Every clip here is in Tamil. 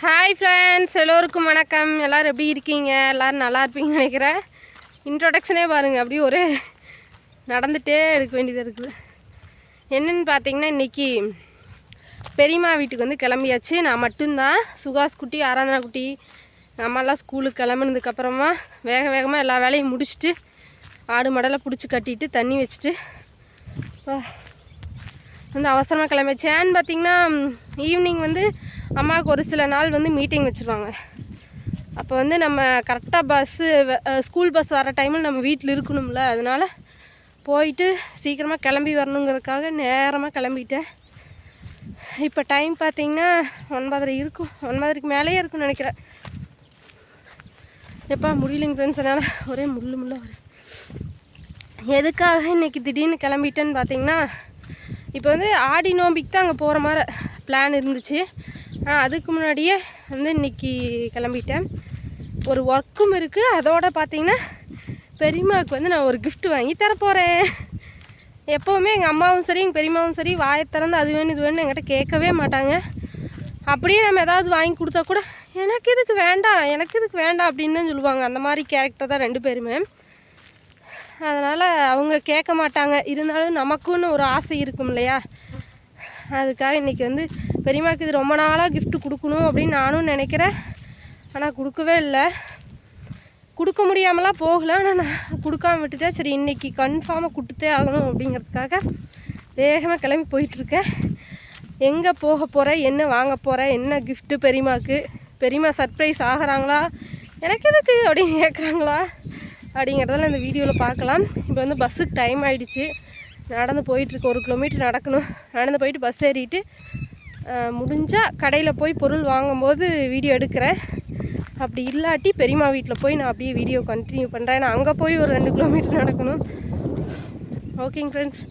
ஹாய் ஃப்ரெண்ட்ஸ் எல்லோருக்கும் வணக்கம். எல்லோரும் எப்படி இருக்கீங்க? எல்லோரும் நல்லா இருப்பீங்கன்னு நினைக்கிறேன். இன்ட்ரொடக்ஷனே பாருங்கள் அப்படியே ஒரே நடந்துகிட்டே இருக்க வேண்டியது இருக்குது. என்னென்னு பார்த்தீங்கன்னா இன்றைக்கி பெரியம்மா வீட்டுக்கு வந்து கிளம்பியாச்சு. நான் மட்டும்தான். சுகாஸ் குட்டி ஆராதனா குட்டி நம்மெல்லாம் ஸ்கூலுக்கு கிளம்புனதுக்கப்புறமா வேக வேகமாக எல்லா வேலையும் முடிச்சுட்டு ஆடு மடலை பிடிச்சி கட்டிட்டு தண்ணி வச்சுட்டு வந்து அவசரமாக கிளம்பியாச்சு. ஏன்னு பார்த்தீங்கன்னா ஈவினிங் வந்து அம்மாவுக்கு ஒரு சில நாள் வந்து மீட்டிங் வச்சுருவாங்க. அப்போ வந்து நம்ம கரெக்டாக பஸ்ஸு ஸ்கூல் பஸ் வர டைமில் நம்ம வீட்டில் இருக்கணும்ல அதனால் போயிட்டு சீக்கிரமாக கிளம்பி வரணுங்கிறதுக்காக நேரமாக கிளம்பிட்டேன். இப்போ டைம் பார்த்தீங்கன்னா ஒன்பதரை இருக்கும். ஒன்பதரைக்கு மேலேயே இருக்கும்னு நினைக்கிறேன். எப்பா முடியலைங்க ஃப்ரெண்ட்ஸ் அதனால் ஒரே முள்ளு முள்ள வருது. எதுக்காக இன்றைக்கி திடீர்னு கிளம்பிட்டேன்னு பார்த்தீங்கன்னா இப்போ வந்து ஆடி நோம்பிக்கு தான் அங்கே போகிற மாதிரி பிளான் இருந்துச்சு. அதுக்கு முன்னாடியே வந்து இன்றைக்கி கிளம்பிட்டேன். ஒரு ஒர்க்கும் இருக்குது அதோடு பார்த்தீங்கன்னா பெரியம்மாவுக்கு வந்து நான் ஒரு கிஃப்ட் வாங்கி தரப்போகிறேன் எப்போவுமே எங்கள் அம்மாவும் சரி எங்கள் பெரியம்மாவும் சரி வாயை திறந்து அது வேணும் இது வேணும் என்கிட்ட கேட்கவே மாட்டாங்க. அப்படியே நம்ம ஏதாவது வாங்கி கொடுத்தா கூட எனக்கு இதுக்கு வேண்டாம் எனக்கு இதுக்கு வேண்டாம் அப்படின்னு தான் சொல்லுவாங்க. அந்த மாதிரி கேரக்டர் தான் ரெண்டு பேருமே. அதனால் அவங்க கேட்க மாட்டாங்க. இருந்தாலும் நமக்குன்னு ஒரு ஆசை இருக்கும் இல்லையா? அதுக்காக இன்றைக்கி வந்து பெரியமாக்கு இது ரொம்ப நாளாக கிஃப்ட் கொடுக்கணும் அப்படின்னு நானும் நினைக்கிறேன். ஆனால் கொடுக்கவே இல்லை. கொடுக்க முடியாமலாம் போகல. ஆனால் நான் கொடுக்காம விட்டுட்டேன். சரி இன்றைக்கி கன்ஃபார்மாக கொடுத்தே ஆகணும் அப்படிங்கிறதுக்காக வேகமாக கிளம்பி போயிட்டுருக்கேன். எங்கே போக போகிறேன் என்ன வாங்க போகிறேன் என்ன கிஃப்ட்டு பெரியமாக்கு பெரியம்மா சர்ப்ரைஸ் ஆகிறாங்களா? எனக்கு எதுக்கு அப்படின்னு கேட்குறாங்களா அப்படிங்கிறதெல்லாம் இந்த வீடியோவில் பார்க்கலாம். இப்போ வந்து பஸ்ஸுக்கு டைம் ஆகிடுச்சு நடந்து போயிட்டுருக்கு ஒரு கிலோமீட்டர் நடக்கணும். நடந்து போயிட்டு பஸ் ஏறிட்டு முடிஞ்சால் கடையில் போய் பொருள் வாங்கும்போது வீடியோ எடுக்கிறேன். அப்படி இல்லாட்டி பெரியம்மா வீட்டில் போய் நான் அப்படியே வீடியோ கண்டினியூ பண்ணுறேன் நான் அங்கே போய் ஒரு ரெண்டு கிலோமீட்டர் நடக்கணும். ஓகேங்க ஃப்ரெண்ட்ஸ்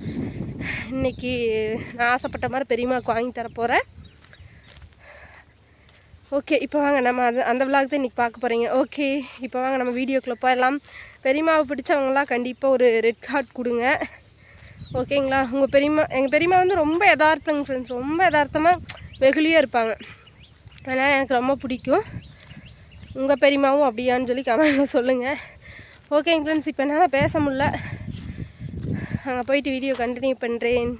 இன்றைக்கி நான் ஆசைப்பட்ட மாதிரி பெரியம்மாவுக்கு வாங்கி தர போகிறேன் ஓகே இப்போ வாங்க. நம்ம அது அந்த விளாக் தான் இன்றைக்கி பார்க்க போகிறீங்க ஓகே இப்போ வாங்க. நம்ம வீடியோக்குள்ளே போயிடலாம். பெரியம்மாவை பிடிச்சவங்களாம் கண்டிப்பாக ஒரு ரெட் கார்ட் கொடுங்க. ஓகேங்களா? உங்கள் பெரியம்மா எங்கள் பெரியம்மா வந்து ரொம்ப யதார்த்தங்க ஃப்ரெண்ட்ஸ் ரொம்ப யதார்த்தமாக வெகுளியாக இருப்பாங்க. அதனால் எனக்கு ரொம்ப பிடிக்கும். உங்கள் பெரியம்மாவும் அப்படியான்னு சொல்லி கமெண்டில் சொல்லுங்கள் ஓகேங்க ஃப்ரெண்ட்ஸ் இப்போ என்னால் பேச முடில அங்கே போயிட்டு வீடியோ கண்டினியூ பண்ணுறேன்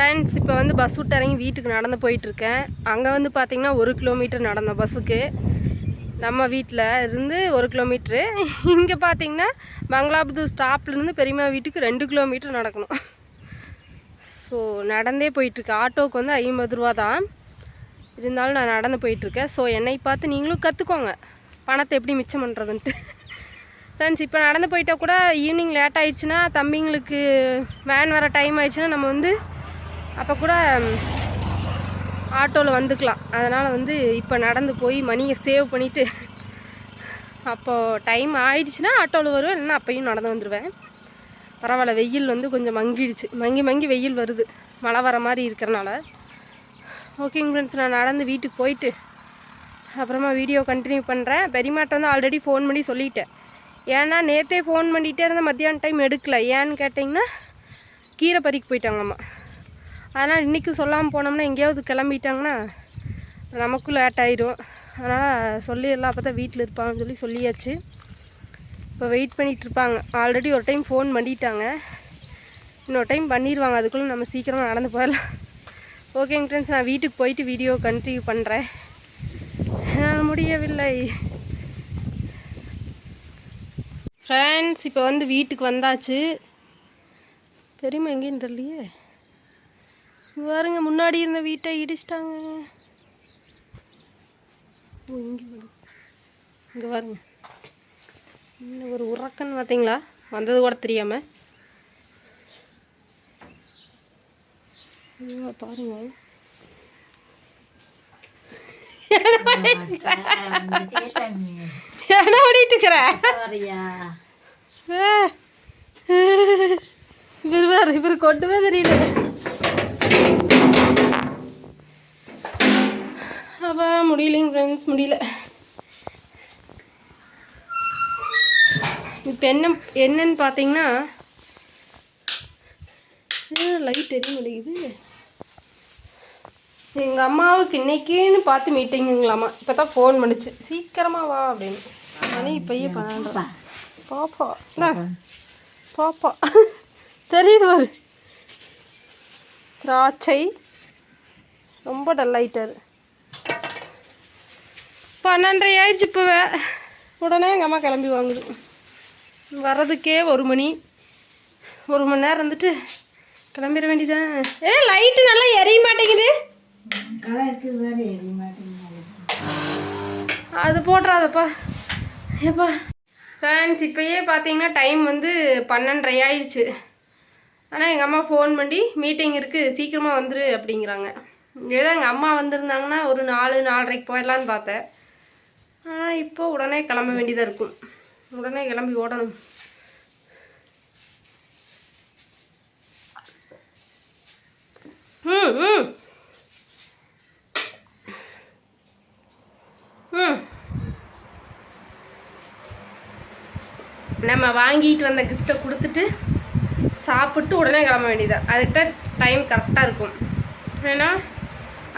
ஃப்ரெண்ட்ஸ் இப்போ வந்து பஸ் விட்டு இறங்கி வீட்டுக்கு நடந்து போயிட்டுருக்கேன். அங்கே வந்து பார்த்திங்கன்னா ஒரு கிலோமீட்டர் நடந்த பஸ்ஸுக்கு நம்ம வீட்டில் இருந்து ஒரு கிலோமீட்ரு இங்கே பார்த்தீங்கன்னா பங்களாபுதூர் ஸ்டாப்லேருந்து பெரியம்மா வீட்டுக்கு ரெண்டு கிலோமீட்டர் நடக்கணும். ஸோ நடந்தே போயிட்டுருக்கு. ஆட்டோவுக்கு வந்து ஐம்பது ரூபா தான். இருந்தாலும் நான் நடந்து போயிட்டுருக்கேன். ஸோ என்னை பார்த்து நீங்களும் கற்றுக்கோங்க பணத்தை எப்படி மிச்சம் பண்ணுறதுன்ட்டு ஃப்ரெண்ட்ஸ் இப்போ நடந்து போயிட்டா கூட ஈவினிங் லேட் ஆயிடுச்சுன்னா தம்பிங்களுக்கு வேன் வர டைம் ஆயிடுச்சுன்னா நம்ம வந்து அப்போ கூட ஆட்டோவில் வந்துக்கலாம். அதனால் வந்து இப்போ நடந்து போய் மணியை சேவ் பண்ணிவிட்டு அப்போது டைம் ஆயிடுச்சுன்னா ஆட்டோவில் வருவேன். இல்லைன்னா அப்பையும் நடந்து வந்துடுவேன் பரவாயில்ல வெயில் வந்து கொஞ்சம் மங்கிடுச்சு. மங்கி மங்கி வெயில் வருது. மழை வர மாதிரி இருக்கிறனால. ஓகேங்க ஃப்ரெண்ட்ஸ் நான் நடந்து வீட்டுக்கு போயிட்டு அப்புறமா வீடியோ கண்டினியூ பண்ணுறேன் பெரியமாட்ட வந்து ஆல்ரெடி ஃபோன் பண்ணி சொல்லிட்டேன். ஏன்னா நேற்றே ஃபோன் பண்ணிகிட்டே இருந்தேன் மத்தியான டைம் எடுக்கல. ஏன்னு கேட்டிங்கன்னா கீரை பறிக்க போயிட்டாங்கம்மா அதனால் இன்றைக்கும் சொல்லாமல் போனோம்னா எங்கேயாவது கிளம்பிட்டாங்கன்னா நமக்கும் லேட் ஆயிரும். அதனால் சொல்லிடலாம். அப்போ தான் வீட்டில் இருப்பாங்கன்னு சொல்லி சொல்லியாச்சு. இப்போ வெயிட் பண்ணிகிட்டு இருப்பாங்க. ஆல்ரெடி ஒரு டைம் ஃபோன் பண்ணிட்டாங்க இன்னொரு டைம் பண்ணிடுவாங்க அதுக்குள்ளே நம்ம சீக்கிரமாக நடந்து போயிடலாம். ஓகேங்க ஃப்ரெண்ட்ஸ் நான் வீட்டுக்கு போயிட்டு வீடியோ கண்டினியூ பண்ணுறேன் முடியவில்லை. ஃப்ரெண்ட்ஸ் இப்போ வந்து வீட்டுக்கு வந்தாச்சு. பெரியம்மா எங்கேன்னு தெரியலையே. பாருங்க முன்னாடி இருந்த வீட்டை இடிச்சிட்டாங்க. இங்கே இங்கே பாருங்க. இன்னும் ஒரு உறக்கன்னு பார்த்தீங்களா? வந்தது கூட தெரியாமல் ஐயோ, பாருங்க. என்ன ஓடிட்டு இருக்கிற? இவர் இவர் கொண்டுவே தெரியல. அப்போ முடியலைங்க ஃப்ரெண்ட்ஸ் முடியல. இப்போ என்ன என்னன்னு பார்த்தீங்கன்னா லைட் எரிய முடியுது எங்கள் அம்மாவுக்கு இன்னைக்குன்னு பார்த்து மீட்டிங்குங்களாம்மா இப்போ தான் ஃபோன் பண்ணுச்சு சீக்கிரமாக வா அப்படின்னு. மணி இப்பயே பன்னெண்டு. பாப்பா என்ன பாப்பா. தெரியுது பாரு. திராட்சை. ரொம்ப டல்லாயிட்டார் பன்னெண்டரை ஆயிடுச்சு இப்போவே. உடனே எங்கள் அம்மா கிளம்பி வாங்குது. வர்றதுக்கே ஒரு மணி. ஒரு மணி நேரம் இருந்துட்டு கிளம்பிட வேண்டியதான் ஏ லைட்டு நல்லா எரிய மாட்டேங்குது. அது போட்டுறாதப்பா. ஏப்பா. ஃப்ரெண்ட்ஸ் இப்போயே பார்த்தீங்கன்னா டைம் வந்து பன்னெண்டரை ஆயிடுச்சு ஆனால் எங்கள் அம்மா ஃபோன் பண்ணி மீட்டிங் இருக்குது சீக்கிரமாக வந்துரு அப்படிங்கிறாங்க. ஏதோ எங்கள் அம்மா வந்திருந்தாங்கன்னா ஒரு நாலு நாலரைக்கு போயிடலான்னு பார்த்தேன். ஆனால் இப்போ உடனே கிளம்ப வேண்டியதாக இருக்கும் உடனே கிளம்பி ஓடணும். ம் ம். நம்ம வாங்கிட்டு வந்த கிஃப்ட்டை கொடுத்துட்டு சாப்பிட்டு உடனே கிளம்ப வேண்டியதாக அதுக்கிட்ட டைம் கரெக்டாக இருக்கும். ஏன்னா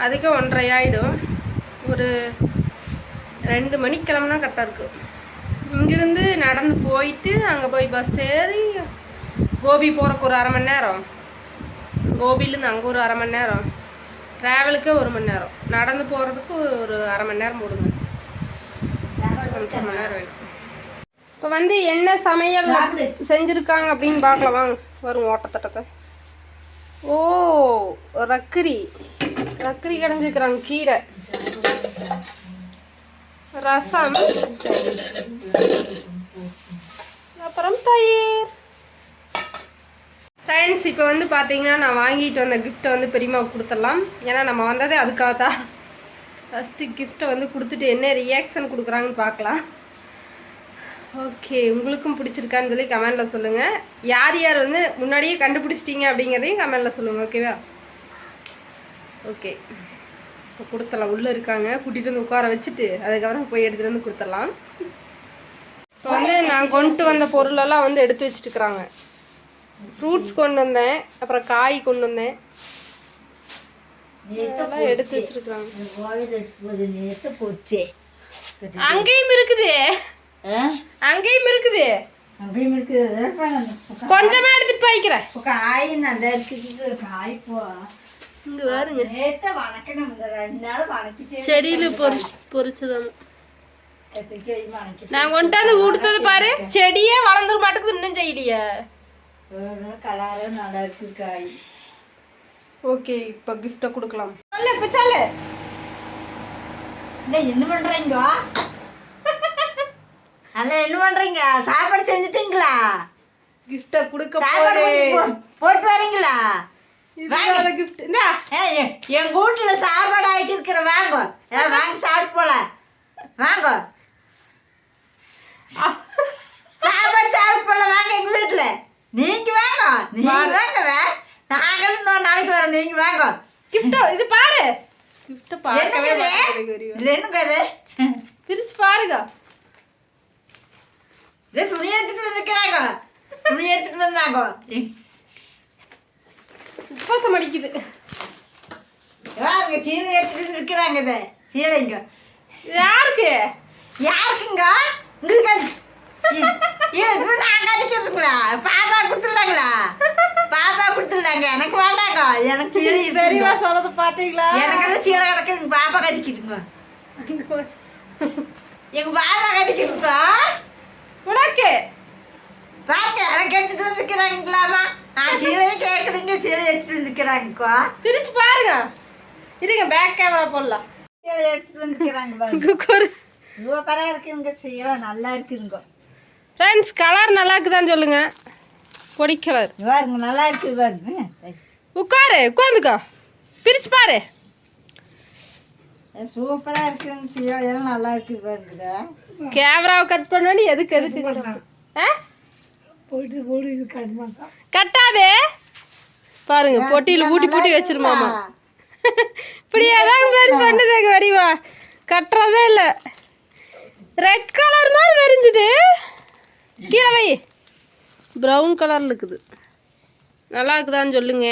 அதுக்கே ஒன்றரை ஆகிடும் ஒரு ரெண்டு மணிக்கு கிளம்புனா கரெக்டாக இருக்கும் இங்கிருந்து நடந்து போயிட்டு அங்கே போய் பஸ் ஏறி கோபி போகிறக்கு ஒரு அரை மணி நேரம். கோபிலேருந்து அங்கே ஒரு அரை மணி நேரம். ட்ராவலுக்கே ஒரு மணி நேரம். நடந்து போகிறதுக்கு ஒரு அரை மணி நேரம் போடுங்க. மணி நேரம் வேணும். இப்போ வந்து என்ன சமையல் செஞ்சுருக்காங்க அப்படின்னு பார்க்கலாம். வாங்க வரும் ஓட்டத்தட்டத்தை. ஓ ரக்கரி. ரக்கரி கிடஞ்சிருக்கிறாங்க கீரை. ரசம். அப்புறம் தயிர். ஃப்ரெண்ட்ஸ் இப்போ வந்து பார்த்தீங்கன்னா நான் வாங்கிட்டு வந்த கிஃப்ட்டை வந்து பெரியம்மாவுக்கு கொடுத்துடலாம். ஏன்னா நம்ம வந்ததே அதுக்காக தான் ஃபஸ்ட்டு கிஃப்ட்டை வந்து கொடுத்துட்டு என்ன ரியாக்ஷன் கொடுக்குறாங்கன்னு பார்க்கலாம். ஓகே உங்களுக்கும் பிடிச்சிருக்கான்னு சொல்லி கமெண்டில் சொல்லுங்கள் யார் யார் வந்து முன்னாடியே கண்டுபிடிச்சிட்டிங்க அப்படிங்கிறதையும் கமெண்டில் சொல்லுங்கள் ஓகேவா ஓகே இப்போ கொடுத்துடலாம். உள்ளே இருக்காங்க. கூட்டிகிட்டு வந்து உட்கார வச்சுட்டு அதுக்கப்புறம் போய் எடுத்துகிட்டு வந்து கொடுத்துடலாம். இப்போ வந்து நான் கொண்டு வந்த பொருளெல்லாம் வந்து எடுத்து வச்சுட்டுருக்குறாங்க. ஃப்ரூட்ஸ் கொண்டு வந்தேன். அப்புறம் காய் கொண்டு வந்தேன். எடுத்து வச்சிருக்காங்க அங்கேயும் இருக்குது. அங்கேயும் இருக்குது. அங்கேயும் இருக்குது. கொஞ்சமா எடுத்துட்டு போய்க்கிறேன். காய் நல்லா இருக்குது காய் போ இங்க பாருங்க. செடியில கத்திரிக்காய் வணக்கிட்டு நான் கொண்டாந்து கொடுத்தது பாரு செடியே வளர்ந்துட மாட்டேங்குது இன்னும் செய்யலையே. கலரும் நல்லா இருக்குது காய். ஓகே இப்போ கிஃப்ட்டை கொடுக்கலாம். சொல்லு இப்போ சொல்லு. இல்லை என்ன பண்ணுறீங்க அல்ல என்ன பண்ணுறீங்க சாப்பாடு செஞ்சுட்டீங்களா? கிஃப்ட்டை கொடுக்க போட்டு வரீங்களா? கிஃப்ட் என்ன ஏய், எ- எங்க வீட்டுல சாப்பாடு ஆகிட்டு இருக்கிற வாங்க. ஏ வாங்கி சாப்பிட்டு போல வாங்க. சாப்பாடு சாப்பிட்டு போல வாங்க எங்க வீட்டுல. நீங்க வாங்க. நீங்க வாங்க. வே. நாங்களும் இன்னொரு நாளைக்கு வரோம். நீங்க வாங்க. கிஃப்ட் இது பாரு. கிஃப்ட் என்னங்க பார்க்கவே இது? மாட்டேங்குது இது என்னங்க இது? பிரிச்சு பாருங்க. இது துணி எடுத்துட்டு வந்துக்கிறாங்க துணி எடுத்துட்டு வந்தாங்க. உப்பசம் அடிக்குது. யாருங்க சீலை எடுத்துட்டு இருக்கிறாங்க இது? சீலைங்க யாருக்கு? யாருக்குங்க? உங்களுக்கு இது நாங்க அடிக்கிறதுங்களா பாப்பா கொடுத்துருந்தாங்களா? பாப்பா கொடுத்துருந்தாங்க. எனக்கு வேண்டாங்க. எனக்கு சீலை பெரியவா. சொன்னது பாத்தீங்களா? எனக்கெல்லாம் சீலை கிடக்குதுங்க பாப்பா கட்டிக்கிட்டுங்க எங்க பாப்பா கட்டிக்கிட்டுங்க உனக்கு. பாருங்க எனக்கு எடுத்துட்டு வந்துக்கிறாங்களாமா நான் சீலையே கேட்குறீங்க சீலை எடுத்துட்டு வந்துக்கிறாங்கக்கா பிரிச்சு பாருங்க. இருங்க பேக் கேமரா போடலாம். சீலை எடுத்துட்டு வந்துக்கிறாங்க பாருங்க. குக்கர் சூப்பராக இருக்குதுங்க சீலை நல்லா இருக்குதுங்க. ஃப்ரெண்ட்ஸ் கலர் நல்லா இருக்குதான்னு சொல்லுங்க. பொடி கலர் பாருங்க நல்லா இருக்குது பாருங்க. உட்காரு உட்காந்துக்கோ. பிரிச்சு பாரு. சூப்பராக இருக்குதுங்க சீலை எல்லாம் நல்லா இருக்குது பாருங்க. கேமராவை கட் பண்ணி எதுக்கு? எதுக்கு? ஆ? கட்டாதே. பாருங்க பொட்டியில் பூட்டி பூட்டி வச்சிருமாமா. இப்படியே தான் ஃப்ரெண்ட்ஸ் பண்ணுது வரிவா கட்டுறதே இல்லை. ரெட் கலர் மாதிரி தெரிஞ்சுது. கீழே வை. ப்ரௌன் கலரில் இருக்குது. நல்லா இருக்குதான்னு சொல்லுங்க.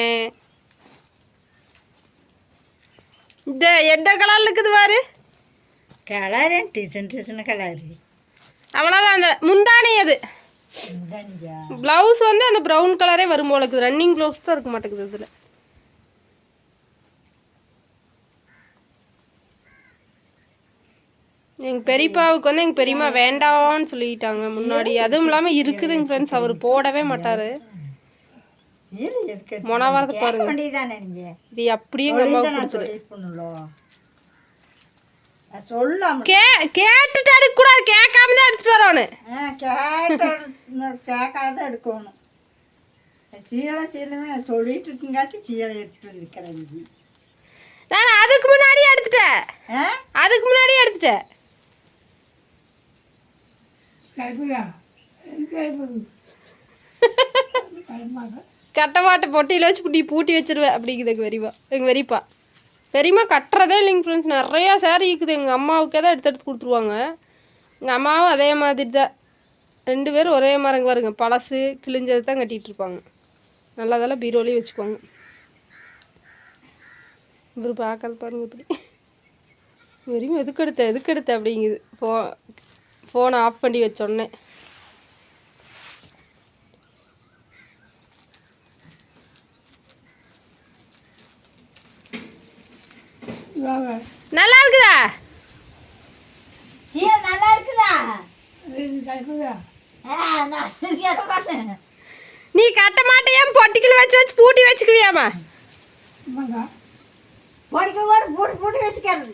இந்த எந்த கலரில் இருக்குது பாரு. கலரு டிசன் டிசன் கலரு அவ்வளோதான் அந்த முந்தானி அது. ப்ளவுஸ் வந்து அந்த ப்ரௌன் கலரே வரும் போல இருக்குது. ரன்னிங் ப்ளவுஸ் தான் இருக்க மாட்டேங்குது இதில். எங்கள் பெரியப்பாவுக்கு வந்து எங்கள் பெரியம்மா வேண்டாம்னு சொல்லிட்டாங்க முன்னாடி. அதுவும் இல்லாமல் இருக்குதுங்க ஃப்ரெண்ட்ஸ் அவர் போடவே மாட்டார். சீலை எதுக்கு மொன வரது பாருங்க. இது அப்படியே எங்கள் அம்மாவுக்கு கொடுத்துரு. சொல்லாம் கே கேட்டுட்டு எடுக்கக்கூடாது. கேட்காம தான் எடுத்துட்டு வரணும் கேட்ட கேட்காத எடுக்கணும். சீலை சீலை நான் சொல்லிட்டு இருக்குங்காட்டி சீலை எடுத்துட்டு நான் அதுக்கு முன்னாடியே எடுத்துட்டேன் அதுக்கு முன்னாடியே எடுத்துட்டேன் கட்டமாட்ட பொட்டியில் வச்சு பூட்டி பூட்டி வச்சிருவேன். அப்படிங்குது எங்கள் வெறிவா எங்கள் வெறிப்பா. பெரியம்மா கட்டுறதே இல்லைங்க ஃப்ரெண்ட்ஸ் நிறையா சேரீ இருக்குது. எங்கள் அம்மாவுக்கே தான் எடுத்து எடுத்து கொடுத்துருவாங்க. எங்கள் அம்மாவும் அதே மாதிரி தான் ரெண்டு பேரும் ஒரே மரங்க வருங்க பழசு கிழிஞ்சது தான் கட்டிகிட்டு இருப்பாங்க. நல்லதெல்லாம் பீரோலையும் வச்சுக்குவாங்க. இவர் பார்க்கல பாருங்க இப்படி வெறும் எதுக்கு எடுத்த? எதுக்கு எடுத்த அப்படிங்குது. ஃபோ ஃபோனை ஆஃப் பண்ணி வச்சோடனே நல்லா இருக்குதா? நல்லா இருக்குதா? நீ கட்ட மாட்டேன் பொட்டிக்கில் வச்சு வச்சு பூட்டி வச்சுக்குவியாமா போடிக்க ஓடு போட்டு போட்டு வச்சுக்கிறது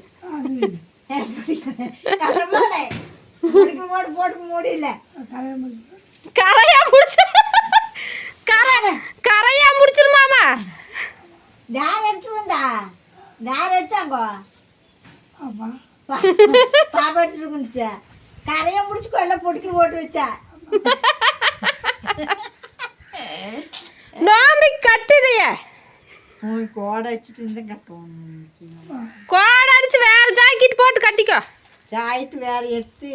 கட்ட மாட்டேன். போடிக்க ஓடு போட்டு முடியல. கரையா முடிச்சு கரை கரையா முடிச்சிருமாமா எடுத்து வந்தா. யார் எடுத்தாங்க. பா- பாப்பா எடுத்துட்டு வந்துச்சா கரையை முடிச்சுக்கோ எல்லாம் பொடிக்கி போட்டு வச்சா. நோம்பி கட்டுதையே ஓட வச்சுட்டு இருந்தா கட்டுவோம் கோடை அடிச்சு வேற ஜாக்கெட் போட்டு கட்டிக்கோ. சாயிட்டு வேற எடுத்து.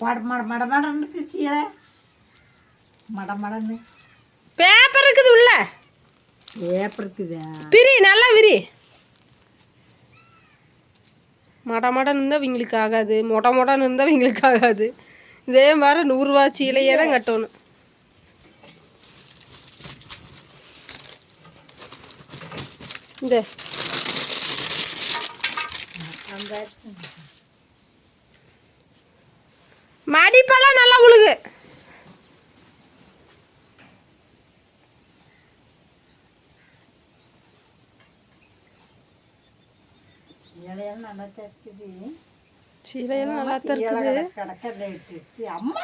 மட மட மட மடன்னு சீலை. மட மடன்னு பேப்பர் இருக்குது உள்ள. பேப்பர் இருக்குதா. பிரி நல்லா விரி. மட மடன்னு இருந்தால் இவங்களுக்கு ஆகாது மொட மொடன்னு இருந்தால் இவங்களுக்கு ஆகாது. இதே மாதிரி நூறுரூவா சீலையே தான் கட்டணும். இந்த. மடிப்பெல்லாம் நல்லா உழுகு. இலையெல்லாம் நல்லா சீலையெல்லாம் நல்லா கிடக்கல எடுத்துட்டு அம்மா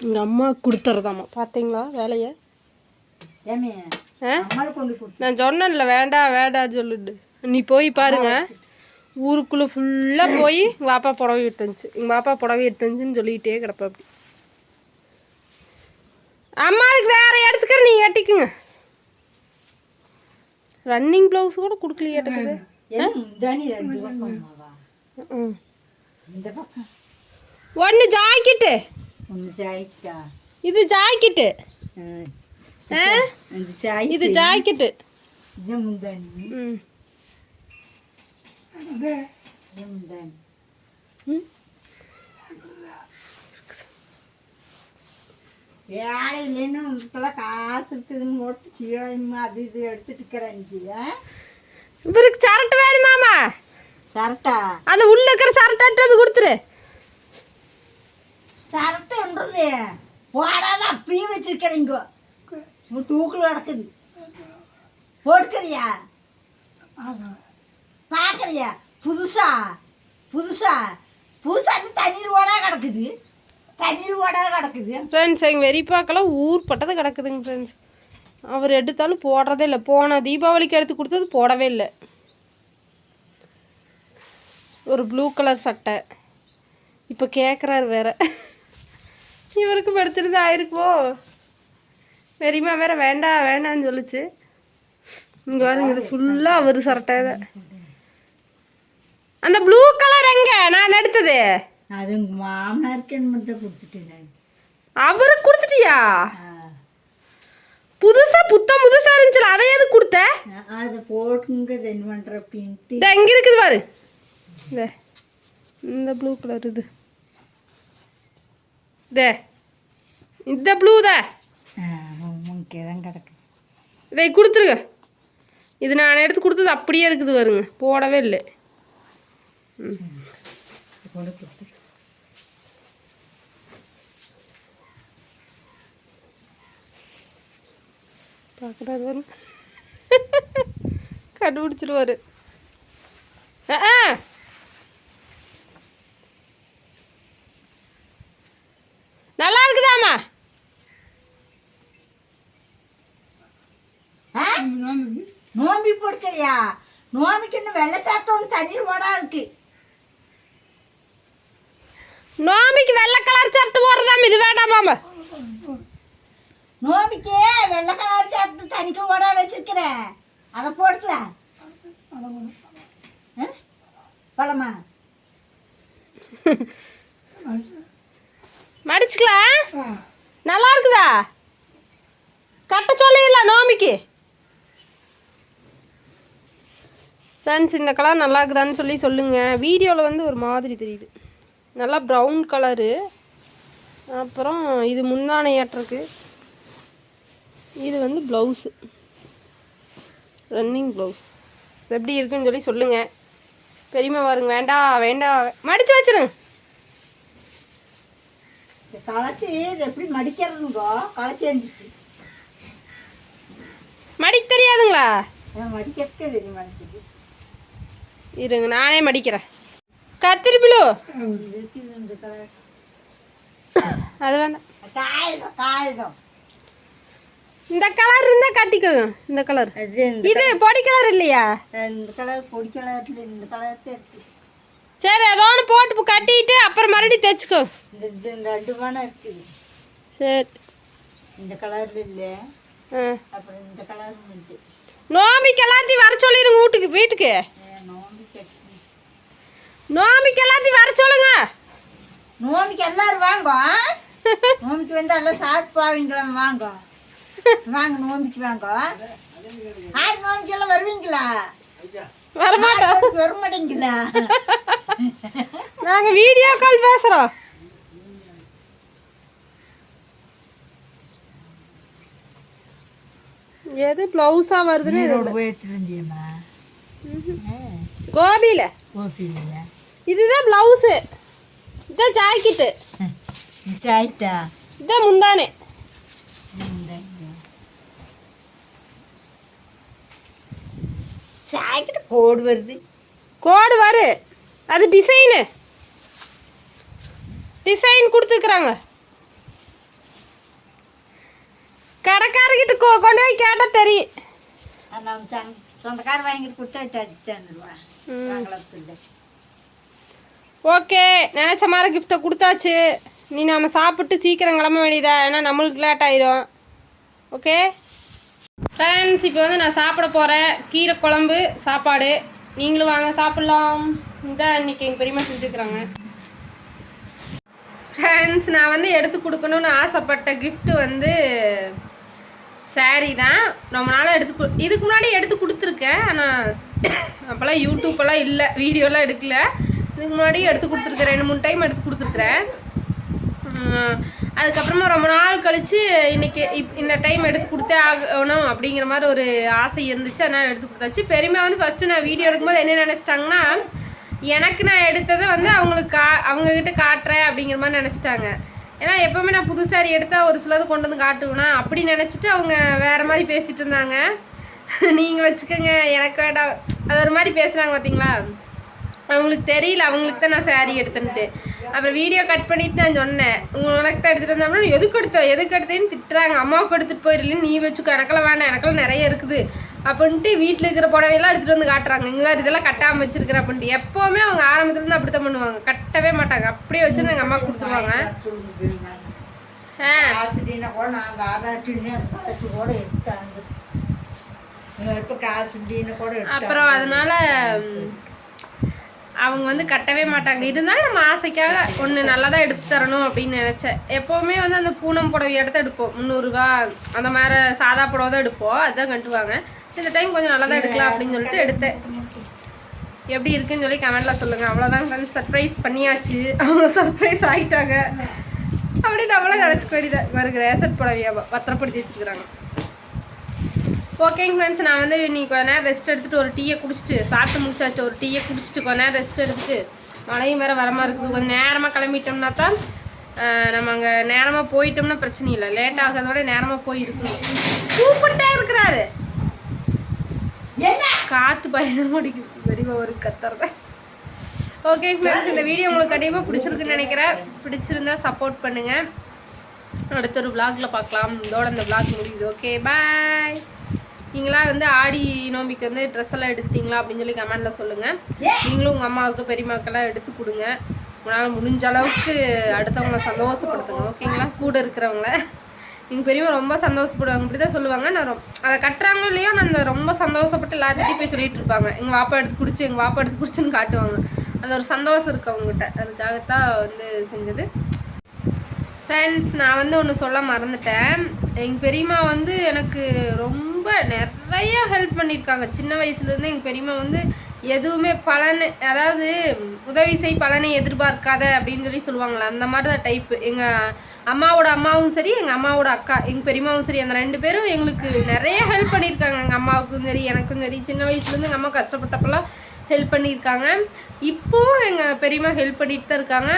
எங்கள் அம்மா கொடுத்துறதாம்மா பார்த்தீங்களா வேலையை நான் சொன்னேன்ல வேண்டாம் வேண்டாம்னு சொல்லிட்டு நீ போய் பாருங்க ஊருக்குள்ளே ஃபுல்லாக போய் எங்கள் பாப்பா புடவை விட்டு வந்துச்சு எங்கள் பாப்பா புடவை விட்டு வந்துச்சுன்னு சொல்லிக்கிட்டே கிடப்பா அப்படி அம்மாளுக்கு வேற எடுத்துக்கிற நீ கட்டிக்குங்க ரன்னிங் ப்ளவுஸ் கூட கொடுக்கலையாட்டுக்குது ஏன் தனி ரெண்டு பக்கம் அம்மாவா ம் இந்த பக்கம் ஒன்று ஜாக்கெட்டு ஒன்று சாய்க்கா இது ஜாக்கெட்டு ம். ஆ இந்த சாய் இது ஜாக்கெட்டு இது முந்தானி ம் இது முந்தானி ம் வேலை இல்லைன்னு இப்பெல்லாம் காசு இருக்குதுன்னு போட்டு சீழமா அது இது எடுத்துட்டு இருக்கிறேன் இவருக்கு சரட்டு வேணுமாமா சரட்டா? அந்த உள்ள இருக்கிற சரட்டாட்டு கொடுத்துரு. சரட்டுன்றது போடாத அப்படியே வச்சிருக்கிறீங்க தூக்கில் கிடக்குது. போட்டுக்கிறியா? பார்க்குறியா புதுசா? புதுசா? புதுசா தண்ணீர் ஓடா கிடக்குது. ஃப்ரெண்ட்ஸ் எங்கள் வெறிப்பாக்கெல்லாம் ஊர் பட்டது கிடக்குதுங்க ஃப்ரெண்ட்ஸ் அவர் எடுத்தாலும் போடுறதே இல்லை. போன தீபாவளிக்கு எடுத்து கொடுத்தது போடவே இல்லை. ஒரு ப்ளூ கலர் சட்டை. இப்போ கேட்குறாரு வேற. இவருக்கும் எடுத்துருந்து ஆயிருக்குவோ வெறிமா வேற வேண்டாம் வேண்டாம்னு சொல்லிச்சு. இங்கே பாருங்க இது ஃபுல்லாக அவர் சரட்டை அந்த ப்ளூ கலர் எங்கே? நான் எடுத்தது அது மாமனாருக்கு மட்டும் கொடுத்துட்டேன் நான். அவருக்கு கொடுத்துட்டியா. புதுசா புத்தம் புதுசா இருந்துச்சுல அதை எது கொடுத்த? அதை போட்டுங்க என்ன பண்ணுற அப்படின்ட்டு இந்த எங்க இருக்குது பாரு. இந்த இந்த ப்ளூ கலர் இது. இதே இந்த ப்ளூ தான் தான் கிடக்குது இதை கொடுத்துருங்க. இது நான் எடுத்து கொடுத்தது அப்படியே இருக்குது பாருங்க போடவே இல்லை. கூட கொடுத்துரு. பார்க்குறாரு பாருங்க கண்டுபிடிச்சிருவாரு ஆ. நல்லா இருக்குதாம்மா? நோம்பி போட்டுக்கிறியா நோம்பிக்கு இன்னும் வெள்ளச்சாட்டம் ஒன்று தண்ணீர் ஓடா இருக்கு. நோமிக்கு வெள்ளை கலர் சட்டை போடுறதாம் இது வேண்டாமாமா நோம்பிக்கே வெள்ளை கலர் சாப்பிட்டு தனிக்கு ஓடா வச்சிருக்கிறேன் அதை போட்டுக்கலாம் ஆ? பழமா? மடிச்சுக்கலாம் நல்லா இருக்குதா? கட்ட சொல்லிடலாம் நோமிக்கு. ஃப்ரெண்ட்ஸ் இந்த கலர் நல்லா இருக்குதான்னு சொல்லி சொல்லுங்கள் வீடியோவில் வந்து ஒரு மாதிரி தெரியுது. நல்லா ப்ரௌன் கலரு அப்புறம் இது முந்தானையாட்டிருக்கு இது வந்து ப்ளவுஸு ரன்னிங் ப்ளவுஸ் எப்படி இருக்குன்னு சொல்லி சொல்லுங்கள் பெரியம்மா வருங்க வேண்டாம் வேண்டாம் மடித்து வச்சிருங்க களைச்சி எப்படி மடிக்கிறதுங்கோ? களைச்சி மடிக்க தெரியாதுங்களா? மடிக்கிறதுக்கே தெரியும் இருங்க நானே மடிக்கிறேன். கத்திரி பிளு இது இருக்குது இந்த கலர். அது வேண்டாம். காகிதம் காகிதம் இந்த கலர் இருந்தால் கட்டிக்கோங்க. இந்த கலர் இது பொடி கலர் இல்லையா? இந்த கலர் பொடி கலர்ல இந்த கலர் சரி ஏதோ ஒன்று போட்டு கட்டிட்டு அப்புறம் மறுபடியும் தைச்சிக்கோ ரெண்டு மனம் இருக்குது. சரி. இந்த கலர்ல இல்லை அப்புறம் இந்த கலர் நோம்பிக்கு எல்லாத்தையும் வர சொல்லிடுங்க வீட்டுக்கு வீட்டுக்கு. நோம்பிக்கு எல்லாத்தையும் வர சொல்லுங்க. நோம்பிக்கு எல்லாரும் வாங்க. நோம்பிக்கு வந்து எல்லாம் சாப்பிட்டு போவீங்களா வாங்க. வாங்க நோம்பிக்கு வாங்க. ஆறு நோம்பிக்கு எல்லாம் வருவீங்களா? வரமாட்டோம். வர நாங்க வீடியோ கால் பேசுறோம். எது பிளவுஸா வருதுன்னு வந்தியம்மா. கோபியில. ஓபியில் இதுதான் பிளவுஸு இதுதான் ஜாக்கெட்டு சாய்ட்டா இதுதான் முந்தானே. சாய்க்கிட்ட கோடு வருது. கோடு வரு. அது டிசைனு டிசைன் கொடுத்துருக்குறாங்க. கடைக்காரர்கிட்ட கொ கொண்டு போய் கேட்டால் தெரியும் நம்ம சொந்தக்கார வாங்கிட்டு கொடுத்தா ஓகே. நினச்ச மாதிரி கிஃப்ட்டை கொடுத்தாச்சு. நீ நம்ம சாப்பிட்டு சீக்கிரம் கிளம்ப வேண்டியதா? ஏன்னா நம்மளுக்கு லேட் ஆயிரும். ஓகே? ஃப்ரெண்ட்ஸ் இப்போ வந்து நான் சாப்பிட போகிறேன் கீரை குழம்பு சாப்பாடு. நீங்களும் வாங்க சாப்பிட்லாம். இதான் இன்னைக்கு எங்கள் பெரியம்மா செஞ்சுருக்குறாங்க. ஃப்ரெண்ட்ஸ் நான் வந்து எடுத்து கொடுக்கணும்னு ஆசைப்பட்ட கிஃப்ட்டு வந்து சாரீ தான். ரொம்ப நாளாக எடுத்து இதுக்கு முன்னாடி எடுத்து கொடுத்துருக்கேன். ஆனால் அப்போல்லாம் யூடியூப்பெல்லாம் இல்லை வீடியோலாம் எடுக்கல. இதுக்கு முன்னாடி எடுத்து கொடுத்துருக்கேன். ரெண்டு மூணு டைம் எடுத்து கொடுத்துருக்குறேன். அதுக்கப்புறமா ரொம்ப நாள் கழித்து இன்னைக்கு இப் இந்த டைம் எடுத்து கொடுத்தே ஆகணும் அப்படிங்கிற மாதிரி ஒரு ஆசை இருந்துச்சு. அதனால் எடுத்து கொடுத்தாச்சு. பெருமை வந்து ஃபஸ்ட்டு நான் வீடியோ எடுக்கும்போது என்ன நினச்சிட்டாங்கன்னா எனக்கு நான் எடுத்ததை வந்து அவங்களுக்கு கா அவங்கக்கிட்ட காட்டுறேன் அப்படிங்கிற மாதிரி நினச்சிட்டாங்க. ஏன்னா எப்போவுமே நான் புது saree எடுத்தால் ஒரு சிலது கொண்டு வந்து காட்டுவேனா? அப்படி நினச்சிட்டு அவங்க வேறு மாதிரி பேசிகிட்டு இருந்தாங்க. நீங்கள் வச்சுக்கோங்க எனக்கு வேண்டாம். அது ஒரு மாதிரி பேசுகிறாங்க பார்த்தீங்களா அவங்களுக்கு தெரியல அவங்களுக்கு தான் நான் saree எடுத்தேன்ட்டு. அப்புறம் வீடியோ கட் பண்ணிட்டு நான் சொன்னேன் உனக்கு தான் எடுத்துட்டு வந்தோம்னா எதுக்கு எடுத்தோம் எதுக்கு எடுத்தேன்னு திட்டுறாங்க. அம்மாவுக்கு எடுத்துட்டு போயிடலன்னு நீ வச்சுக்கோ எனக்கெல்லாம் வேண்டாம் எனக்கெல்லாம் நிறைய இருக்குது. அப்படின்ட்டு வீட்டில் இருக்கிற புடவையெல்லாம் எடுத்துட்டு வந்து காட்டுறாங்க. இங்கே இதெல்லாம் கட்டாமல் வச்சிருக்கிற அப்படின்ட்டு. எப்போவுமே அவங்க ஆரம்பத்துலேருந்து அப்படி தான் பண்ணுவாங்க. கட்டவே மாட்டாங்க. அப்படியே வச்சு எங்கள் அம்மா கொடுத்துருவாங்க. அப்புறம் அதனால அவங்க வந்து கட்டவே மாட்டாங்க. இருந்தாலும் நம்ம ஆசைக்காக ஒன்று நல்லா தான் எடுத்து தரணும் அப்படின்னு நினச்சேன். எப்போவுமே வந்து அந்த பூனம் புடவை எடுத்து எடுப்போம். முந்நூறுரூவா அந்த மாதிரி சாதா புடவை தான் எடுப்போம். அதுதான் கட்டுவாங்க. இந்த டைம் கொஞ்சம் நல்லா தான் எடுக்கலாம் அப்படின்னு சொல்லிட்டு எடுத்தேன். எப்படி இருக்குன்னு சொல்லி கமெண்ட்டில் சொல்லுங்கள் அவ்வளோதான் ஃப்ரெண்ட்ஸ் சர்ப்ரைஸ் பண்ணியாச்சு. அவங்க சர்ப்ரைஸ் ஆகிட்டாங்க அப்படி அவ்வளோ நினச்சிக்க வேண்டியதாக வருகிற ரேசட் புடவையை பத்திரப்படுத்தி வச்சுருக்குறாங்க. ஓகேங்க ஃப்ரெண்ட்ஸ் நான் வந்து இன்னைக்கு கொஞ்ச நேரம் ரெஸ்ட் எடுத்துட்டு ஒரு டீயை குடிச்சிட்டு சாப்பிட்டு முடிச்சாச்சு ஒரு டீயை குடிச்சிட்டு கொஞ்ச நேரம் ரெஸ்ட் எடுத்துட்டு மழையும் வேறு வர மாதிரி இருக்குது. கொஞ்சம் நேரமாக கிளம்பிட்டோம்னா தான் நம்ம அங்கே நேரமாக போயிட்டோம்னா பிரச்சனை இல்லை. லேட் ஆகிறதோட நேரமாக போய் இருக்கணும் கூப்பிட்டே இருக்கிறாரு. காற்று பயங்கரமாக அடிக்குது. வெறிவா ஒரு கத்துறத ஓகே ஃப்ரெண்ட்ஸ் இந்த வீடியோ உங்களுக்கு கண்டிப்பாக பிடிச்சிருக்குன்னு நினைக்கிறேன். பிடிச்சிருந்தா சப்போர்ட் பண்ணுங்கள் அடுத்த ஒரு vlogல பார்க்கலாம். இதோட இந்த vlog முடியுது. ஓகே பாய் நீங்களாம் வந்து ஆடி நோம்பிக்கு வந்து ட்ரெஸ் எல்லாம் எடுத்துட்டீங்களா அப்படின்னு சொல்லி கமெண்ட்டில் சொல்லுங்கள் நீங்களும் உங்கள் அம்மாவுக்கு பெரியமாக்கெல்லாம் எடுத்து கொடுங்க. உங்களால் முடிஞ்ச அளவுக்கு அடுத்தவங்கள சந்தோஷப்படுத்துங்க ஓகேங்களா? கூட இருக்கிறவங்கள. எங்கள் பெரியம்மா ரொம்ப சந்தோஷப்படுவாங்க. இப்படி தான் சொல்லுவாங்க. நான் ரொம்ப அதை கட்டுறாங்களோ இல்லையோ நான் அந்த ரொம்ப சந்தோஷப்பட்டு எல்லாத்திட்டையும் போய் சொல்லிட்டு இருப்பாங்க. எங்கள் வாப்பா எடுத்து குடிச்சு எங்கள் வாப்பா எடுத்து குடிச்சுன்னு காட்டுவாங்க. அந்த ஒரு சந்தோஷம் இருக்கு அவங்ககிட்ட. அதுக்காகத்தான் வந்து செஞ்சது. ஃப்ரெண்ட்ஸ் நான் வந்து ஒன்று சொல்ல மறந்துட்டேன். எங்கள் பெரியம்மா வந்து எனக்கு ரொம்ப நிறைய ஹெல்ப் பண்ணியிருக்காங்க. சின்ன வயசுலேருந்து எங்கள் பெரியம்மா வந்து எதுவுமே பலன் அதாவது உதவி செய் பலனை எதிர்பார்க்காத அப்படின்னு சொல்லி சொல்லுவாங்களே அந்த மாதிரி தான் டைப்பு எங்கள் அம்மாவோட அம்மாவும் சரி எங்கள் அம்மாவோட அக்கா எங்கள் பெரியம்மாவும் சரி அந்த ரெண்டு பேரும் எங்களுக்கு நிறைய ஹெல்ப் பண்ணியிருக்காங்க. எங்கள் அம்மாவுக்கும் சரி எனக்கும் சரி. சின்ன வயசுலேருந்து எங்கள் அம்மா கஷ்டப்பட்டப்பெல்லாம் ஹெல்ப் பண்ணியிருக்காங்க. இப்போவும் எங்கள் பெரியம்மா ஹெல்ப் பண்ணிட்டு தான் இருக்காங்க.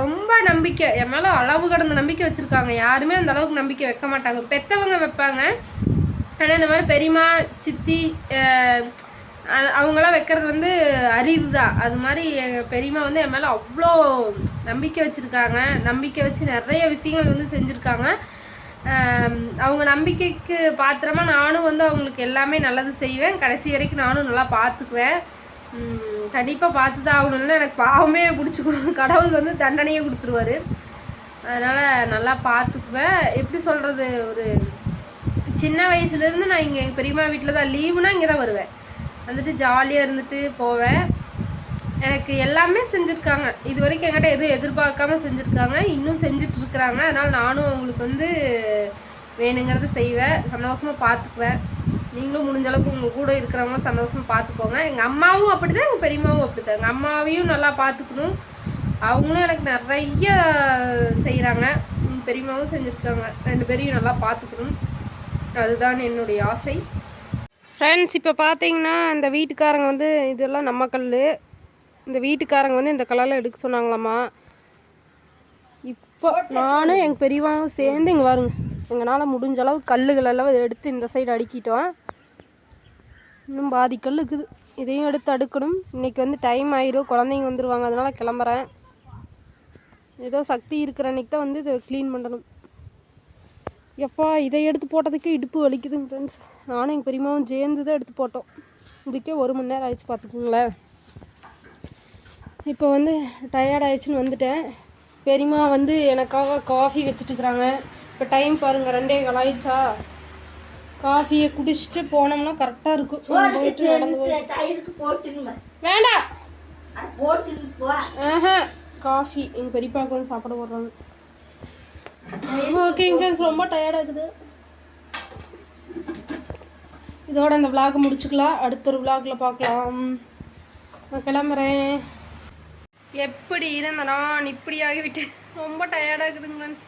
ரொம்ப நம்பிக்கை. என் மேலே அளவு கடந்த நம்பிக்கை வச்சுருக்காங்க. யாருமே அந்த அளவுக்கு நம்பிக்கை வைக்க மாட்டாங்க. பெற்றவங்க வைப்பாங்க. ஆனால் இந்த மாதிரி பெரியம்மா சித்தி அவங்களாம் வைக்கிறது வந்து அரிது தான் அது மாதிரி எங்கள் பெரியம்மா வந்து என் மேலே அவ்வளோ நம்பிக்கை வச்சுருக்காங்க. நம்பிக்கை வச்சு நிறைய விஷயங்கள் வந்து செஞ்சுருக்காங்க. அவங்க நம்பிக்கைக்கு பாத்திரமா நானும் வந்து அவங்களுக்கு எல்லாமே நல்லது செய்வேன். கடைசி வரைக்கும் நானும் நல்லா பார்த்துக்குவேன் கண்டிப்பாக பார்த்து தான் ஆகணும்னா எனக்கு பாவமே பிடிச்சிக்கும் கடவுள் வந்து தண்டனையே கொடுத்துருவாரு. அதனால் நல்லா பார்த்துக்குவேன். எப்படி சொல்கிறது ஒரு சின்ன வயசுலேருந்து நான் இங்கே எங்கள் பெரியம்மா வீட்டில் தான் லீவுனா இங்கே தான் வருவேன். வந்துட்டு ஜாலியாக இருந்துட்டு போவேன். எனக்கு எல்லாமே செஞ்சுருக்காங்க. இது வரைக்கும் என்கிட்ட எதுவும் எதிர்பார்க்காம செஞ்சுருக்காங்க. இன்னும் செஞ்சிட்ருக்குறாங்க. அதனால் நானும் அவங்களுக்கு வந்து வேணுங்கிறத செய்வேன். சந்தோஷமாக பார்த்துக்குவேன். நீங்களும் முடிஞ்ச அளவுக்கு உங்கள் கூட இருக்கிறவங்க சந்தோஷமா பார்த்துக்கோங்க. எங்கள் அம்மாவும் அப்படி தான் எங்கள் பெரியம்மாவும் அப்படி தான் எங்கள் அம்மாவையும் நல்லா பார்த்துக்கணும். அவங்களும் எனக்கு நிறைய செய்கிறாங்க பெரியம்மாவும் செஞ்சுருக்காங்க. ரெண்டு பேரையும் நல்லா பார்த்துக்கணும். அதுதான் என்னுடைய ஆசை. ஃப்ரெண்ட்ஸ் இப்போ பார்த்தீங்கன்னா இந்த வீட்டுக்காரங்க வந்து இதெல்லாம் நம்ம கல் இந்த வீட்டுக்காரங்க வந்து இந்த கலரில் எடுக்க சொன்னாங்களாம்மா. இப்போ நானும் எங்கள் பெரியவாவும் சேர்ந்து இங்கே வருங்க. எங்களால் முடிஞ்ச அளவு கல்லுகளெல்லாம் எடுத்து இந்த சைடு அடுக்கிட்டோம். இன்னும் பாதி கல் இருக்குது. இதையும் எடுத்து அடுக்கணும். இன்னைக்கு வந்து டைம் ஆயிரும். குழந்தைங்க வந்துடுவாங்க அதனால் கிளம்புறேன். ஏதோ சக்தி இருக்கிற அன்றைக்கி தான் வந்து இதை க்ளீன் பண்ணணும். எப்பா இதை எடுத்து போட்டதுக்கே இடுப்பு வலிக்குதுங்க ஃப்ரெண்ட்ஸ் நானும் எங்கள் பெரியம்மாவும் சேர்ந்து தான் எடுத்து போட்டோம். இதுக்கே ஒரு மணி நேரம் ஆயிடுச்சு பார்த்துக்குங்களேன். இப்போ வந்து டயர்ட் ஆயிடுச்சுன்னு வந்துட்டேன். பெரியம்மா வந்து எனக்காக காஃபி வச்சுட்டுக்கிறாங்க இப்போ டைம் பாருங்கள் ரெண்டே கால் ஆயிடுச்சா காஃபியை குடிச்சிட்டு போனோம்னா கரெக்டாக இருக்கும். போயிட்டு நடந்து வேண்டாம். ஆஹா காஃபி. எங்கள் பெரியப்பாவுக்கு வந்து சாப்பிட போடுறாங்க. ஓகேங்க ஃப்ரெண்ட்ஸ் ரொம்ப டயர்டாக இருக்குது. இதோட இந்த vlog முடிச்சுக்கலாம். அடுத்த ஒரு vlogல பார்க்கலாம். நான் கிளம்புறேன். எப்படி இருந்த நான்? இப்படி ஆகிவிட்டு ரொம்ப டயர்டாக இருக்குதுங்க ஃப்ரெண்ட்ஸ்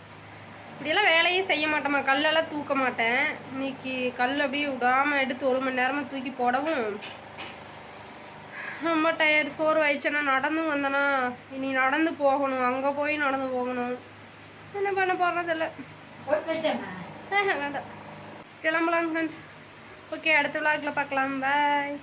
இப்படியெல்லாம் வேலையே செய்ய மாட்டேம்மா. கல்லெல்லாம் தூக்க மாட்டேன். இன்னைக்கு கல் அப்படியே விடாமல் எடுத்து ஒரு மணி நேரமாக தூக்கி போடவும் ரொம்ப டயர்ட் சோறு ஆயிடுச்சுன்னா நடந்து வந்தேனா இனி நடந்து போகணும். அங்கே போய் நடந்து போகணும். என்ன பண்ண போகிறதில்ல வேண்டாம். கிளம்பலாம் ஃப்ரெண்ட்ஸ் ஓகே அடுத்த விளாகில் பார்க்கலாம். பாய்